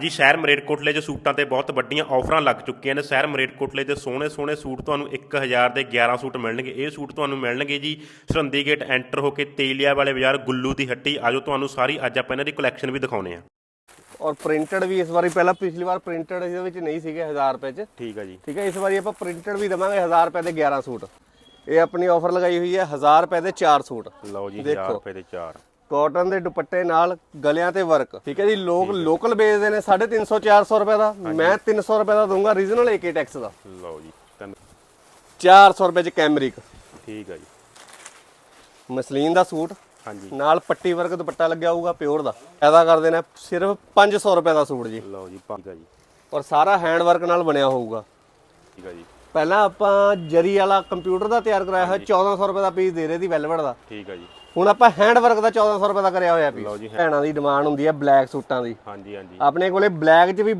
ਜੀ ਸ਼ਹਿਰ ਮਰੇਟਕੋਟਲੇ 'ਚ ਸੂਟਾਂ ਤੇ ਬਹੁਤ ਵੱਡੀਆਂ ਆਫਰਾਂ ਲੱਗ ਚੁੱਕੀਆਂ ਨੇ। ਸ਼ਹਿਰ ਮਰੇਟਕੋਟਲੇ 'ਚ ਸੋਹਣੇ ਸੋਹਣੇ ਸੂਟ ਤੁਹਾਨੂੰ 1000 ਦੇ 11 ਸੂਟ ਮਿਲਣਗੇ। ਇਹ ਸੂਟ ਤੁਹਾਨੂੰ ਮਿਲਣਗੇ ਜੀ ਸਰੰਦੀ ਗੇਟ ਐਂਟਰ ਹੋ ਕੇ ਤੇਲੀਆ ਵਾਲੇ ਬਾਜ਼ਾਰ ਗੁੱਲੂ ਦੀ ਹੱਟੀ। ਆਜੋ ਤੁਹਾਨੂੰ ਸਾਰੀ ਅੱਜ ਆਪਾਂ ਇਹਨਾਂ ਦੀ ਕਲੈਕਸ਼ਨ ਵੀ ਦਿਖਾਉਨੇ ਆ। ਔਰ ਪ੍ਰਿੰਟਡ ਵੀ ਇਸ ਵਾਰੀ ਪਹਿਲਾਂ ਪਿਛਲੀ ਵਾਰ ਪ੍ਰਿੰਟਡ ਇਹਦੇ ਵਿੱਚ ਨਹੀਂ ਸੀਗੇ 1000 ਰੁਪਏ 'ਚ। ਠੀਕ ਆ ਜੀ। ਠੀਕ ਹੈ ਇਸ ਵਾਰੀ ਆਪਾਂ ਪ੍ਰਿੰਟਡ ਵੀ ਦਵਾਂਗੇ 1000 ਰੁਪਏ ਦੇ 11 ਸੂਟ। ਇਹ ਆਪਣੀ ਆਫਰ ਲਗਾਈ ਹੋਈ ਹੈ 1000 ਰੁਪਏ ਦੇ 4 ਸੂਟ। ਲਓ ਜੀ 1000 ਦੇਖੋ। ਰੁਪਏ ਦੇ 4 ਕਾਟਨ ਦੇ ਦੁਪੱਟੇ ਨਾਲ ਗਲਿਆਂ ਤੇ ਵਰਕ ਠੀਕ ਹੈ ਜੀ ਲੋਕ ਲੋਕਲ ਵੇਚਦੇ ਨੇ 350 400 ਰੁਪਏ ਦਾ। ਮੈਂ 300 ਰੁਪਏ ਦਾ ਦੂੰਗਾ ਰੀਜਨਲ ਏਕੇ ਟੈਕਸ ਦਾ। ਲਓ ਜੀ ਤਿੰਨ 400 ਰੁਪਏ ਚ ਕੈਮਰਿਕ ਠੀਕ ਆ ਜੀ। ਮਸਲੀਨ ਦਾ ਸੂਟ। ਹਾਂਜੀ। ਨਾਲ ਪੱਟੀ ਵਰਕ ਦੁਪੱਟਾ ਲੱਗਿਆ ਹੋਊਗਾ ਪਿਓਰ ਦਾ। ਐਦਾ ਕਰਦੇ ਨੇ ਸਿਰਫ 500 ਰੁਪਏ ਦਾ ਸੂਟ ਜੀ। ਲਓ ਜੀ ਠੀਕ ਜੀ। ਔਰ ਸਾਰਾ ਹੈਂਡ ਵਰਕ ਨਾਲ ਬਣਿਆ ਹੋਊਗਾ। ਠੀਕ ਆ ਜੀ। ਪਹਿਲਾਂ ਆਪਾਂ ਜਰੀ ਵਾਲਾ ਕੰਪਿਊਟਰ ਦਾ ਤਿਆਰ ਕਰਾਇਆ ਹੋਇਆ 1400 ਰੁਪਏ ਦਾ ਪੀਸ ਦੇ ਰਹੇ ਦੀ ਵੈਲਵਟ ਦਾ। ਠੀਕ ਆ ਜੀ। ਹੁਣ ਆਪਾਂ ਹੈਂਡ ਵਰਕ ਦਾ 1400 ਰੁਪਏ ਦਾ ਕਰਿਆ ਹੋਇਆ ਪੀਸ। ਭੈਣਾਂ ਦੀ ਡਿਮਾਂਡ ਹੁੰਦੀ ਹੈ ਬਲੈਕ ਸੂਟਾਂ ਦੀ। ਹਾਂਜੀ ਹਾਂਜੀ। ਆਪਣੇ ਕੋਲੇ ਬਲੈਕ 'ਚ ਵੀ